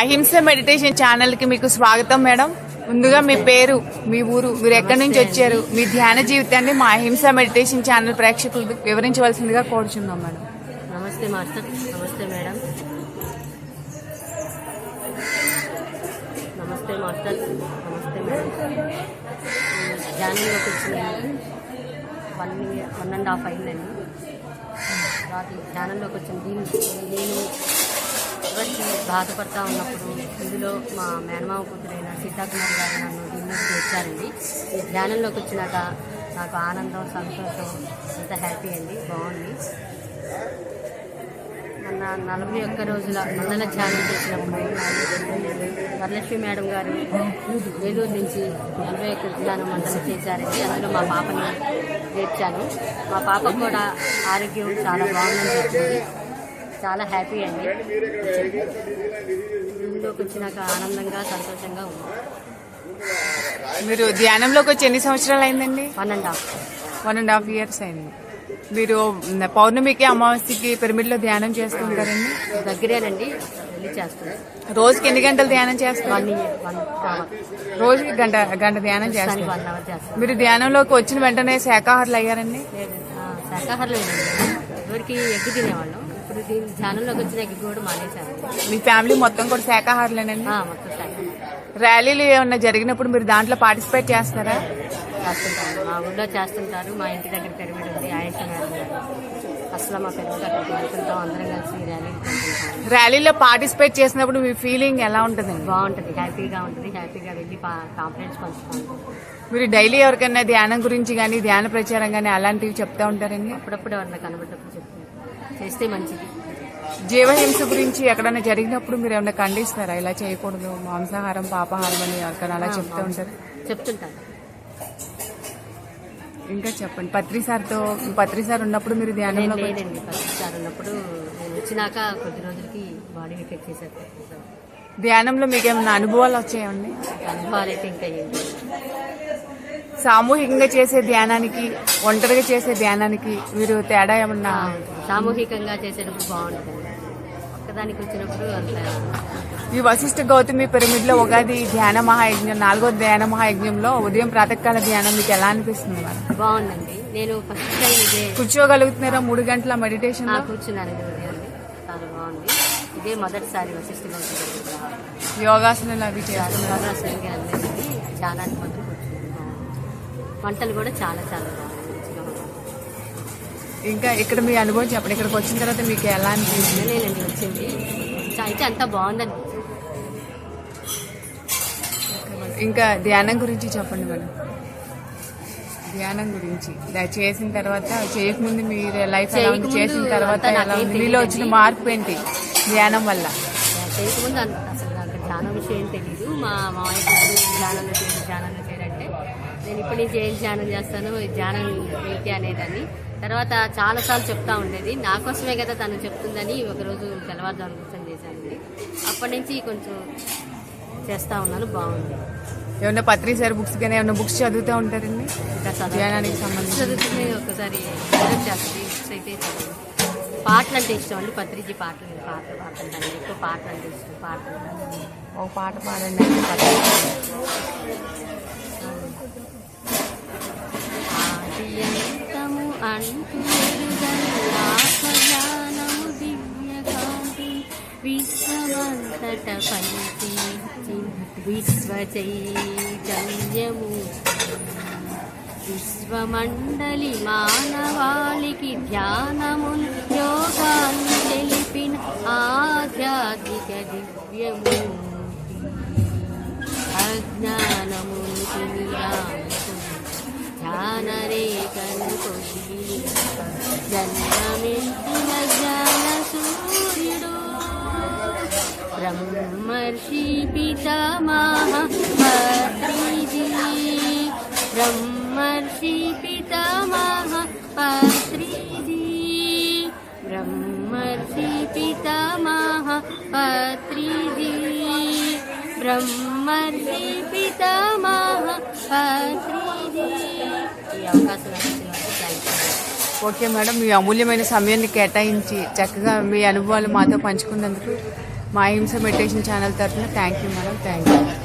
అహింస మెడిటేషన్ ఛానల్కి మీకు స్వాగతం మేడం. ముందుగా మీ పేరు మీ ఊరు మీరు ఎక్కడి నుంచి వచ్చారు మీ ధ్యాన జీవితాన్ని మా అహింస మెడిటేషన్ ఛానల్ ప్రేక్షకులు వివరించవలసిందిగా కోరుచున్నాం మేడం. నమస్తే మాస్టర్. నమస్తే మేడం. నమస్తే మాస్టర్. నమస్తే మేడం. ధ్యానంలోకి వచ్చిన one year one and half అయిందండి. రాత్రి ధ్యానంలోకి వచ్చిన దీని బాధపడతా ఉన్నప్పుడు ఇందులో మా మేనమామ కూతురైన సీతాకుమార్ గారు నన్ను దీనిలోకి చేర్చారండి. ఈ ధ్యానంలోకి వచ్చినాక నాకు ఆనందం సంతోషం అంత హ్యాపీ అండి. బాగుంది. నన్న నలభై ఒక్క రోజుల మండల ధ్యానం చేసినప్పుడు వరలక్ష్మి మేడం గారు ఏలూరు నుంచి నలభై ఒక్క ధ్యానం మండలం చేశారండి. అందులో మా పాపని చేర్చాను. మా పాప కూడా ఆరోగ్యం చాలా బాగుందని చెప్పింది చాలా హ్యాపీ అండి. ఇందులోకి వచ్చినాక ఆనందంగా సంతోషంగా ఉంది మీరు ధ్యానంలోకి వచ్చి ఎన్ని సంవత్సరాలు అయిందండి? One and half one and half years అయింది. మీరు పౌర్ణమికి అమావాస్యకి పిరమిడ్లో ధ్యానం చేస్తూ ఉంటారండి? దగ్గరేనండి వెళ్ళి చేస్తున్నాను రోజుకి ఎన్ని గంటలు ధ్యానం చేస్తారు? వన్ ఇయర్ వన్ అవర్ రోజుకి గంట గంట ధ్యానం చేస్తారు. చేస్తాను మీరు ధ్యానంలోకి వచ్చిన వెంటనే శాకాహారులు అయ్యారండి? లేదు. ఆ, శాకాహారం లేదండి. ఇదివరకు ఎగ్గు తినేవాళ్ళం. ఇప్పుడు దీని ధ్యానంలోకి వచ్చిన ఎగ్గు కూడా మానేశాను మీ ఫ్యామిలీ మొత్తం కూడా శాకాహారులేనండి? ఆ, మొత్తం ర్యాలీలు ఏమన్నా జరిగినప్పుడు మీరు దాంట్లో పార్టిసిపేట్ చేస్తారా చేస్తుంటారు. మా ఊళ్ళో చేస్తుంటారు. మా ఇంటి దగ్గర పిరమిడ్ ఉంది. గారు అసలు మా పిల్లలు అక్కడికి వెళ్తుంటాం అందరం కలిసి ర్యాలీ వెళ్తుంటాం ర్యాలీలో పార్టిసిపేట్ చేసినప్పుడు మీ ఫీలింగ్ ఎలా ఉంటుందండి? బాగుంటుంది. హ్యాపీగా ఉంటుంది. హ్యాపీగా వెళ్ళి కాంప్లైంట్స్ పంచుకుంటాం. మీరు డైలీ ఎవరికైనా ధ్యానం గురించి కానీ ధ్యాన ప్రచారం కానీ అలాంటివి చెప్తా ఉంటారండి? అప్పుడప్పుడు ఎవరైనా కనబడ్డప్పుడు చెప్తాను చేస్తే మంచిది. జీవహింస గురించి ఎక్కడైనా జరిగినప్పుడు మీరు ఏమైనా ఖండిస్తారా? ఇలా చేయకూడదు మాంసాహారం పాపాహారం అని ఎవరికైనా అలా చెప్తూ ఉంటారు. చెప్తుంటాను ఇంకా చెప్పండి. పత్రి సార్తో పత్రి సార్ ఉన్నప్పుడు మీరు ధ్యానంలో లేదండి. పరిస్థితి ఉన్నప్పుడు నేను వచ్చినాక కొద్ది రోజులకి బాడీ వికెట్ చేశారు. ధ్యానంలో మీకు ఏమైనా అనుభవాలు వచ్చాయండి అనుభవాలు అయితే ఇంకా ఏం లేవు. సామూహికంగా చేసే ధ్యానానికి ఒంటరిగా చేసే ధ్యానానికి మీరు తేడా ఏమన్నా? సామూహికంగా చేసేటప్పుడు బాగుంటుంది. ఒక్కదానికి వచ్చినప్పుడు అంత ఈ వశిష్ఠ గౌతమి పిరమిడ్లో ఉగాది ధ్యాన మహాయజ్ఞం నాలుగో ధ్యాన మహాయజ్ఞంలో ఉదయం ప్రాతకాల ధ్యానం మీకు ఎలా అనిపిస్తుంది? బాగుందండి. నేను ఫస్ట్ టైం ఇదే కూర్చోగలుగుతున్నారా? మూడు గంటల మెడిటేషన్ కూర్చున్నాను చాలా బాగుంది. ఇదే మొదటిసారి వశిష్ఠ గౌతమి. యోగాసనాలు అవి ధ్యానానికి మాత్రం కూర్చున్నాను బాగుంది. వంటలు కూడా చాలా చాలా ఉంది. ఇంకా ఇక్కడ మీ అనుభవం చెప్పండి. ఇక్కడికి వచ్చిన తర్వాత మీకు ఎలా అనిపించింది? నేనండి వచ్చింది. అయితే అంతా బాగుందని ఇంకా ధ్యానం గురించి చెప్పండి మేడం. ధ్యానం గురించి. చేసిన తర్వాత చేయకముందు మీరు లైఫ్ చేసిన తర్వాత మీలో వచ్చిన మార్పు ఏంటి ధ్యానం వల్ల? చేయకముందు అసలు నాకు ధ్యానం విషయం ఏం తెలీదు. మా మామయ్య కూతురు నేను ఇప్పటి నుంచి ఏం ధ్యానం చేస్తాను? ధ్యానం ఏంటి అనేదాన్ని. తర్వాత చాలాసార్లు చెప్తా ఉండేది. నా కోసమే కదా తను చెప్తుందని ఒకరోజు తెల్లవారుజాము కూర్చొని చేశానండి. అప్పటి నుంచి కొంచెం చేస్తా ఉన్నాను. బాగుంది. ఏమన్నా పత్రి సార్ బుక్స్ కానీ ఏమన్నా బుక్స్ చదువుతూ ఉంటారండి. ధ్యానానికి సంబంధించి. చదువుతుంది ఒకసారి చదువు చేస్తుంది బుక్స్ అయితే చదువు పాటలు అంటే ఇష్టం. అండి పత్రిజీ పాటలు నేను పాటలు పాడుతుంటాను ఎక్కువ పాటలు అంటే ఇష్టం. పాటలు ఒక పాట పాడండి ఆదియంతము అంటూ ఎరుగని దివ్యకాంతి విశ్వమంతట పంచి విశ్వచైతన్యము విశ్వమండలి మానవాళికి ధ్యానముల్ యోగాన్ని తెలిపిన ఆధ్యాత్మిక దివ్యము అజ్ఞానమును తినియాలకు ధ్యానరేఖను కొద్ది జన్మమెత్తిన జ్ఞాన సూర్యుడు బ్రహ్మర్షి పితామహ బ్రహ్మ బ్రహ్మర్షి పితామహ పత్రిజీ బ్రహ్మర్షి పితామహ పత్రిజీ బ్రహ్మర్షి పితామహ పత్రిజీ ఈ అవకాశం ఓకే మేడం మీ అమూల్యమైన సమయాన్ని కేటాయించి చక్కగా మీ అనుభవాలు మాతో పంచుకున్నందుకు మా హింస మెడిటేషన్ ఛానల్ తరఫున thank you madam thank you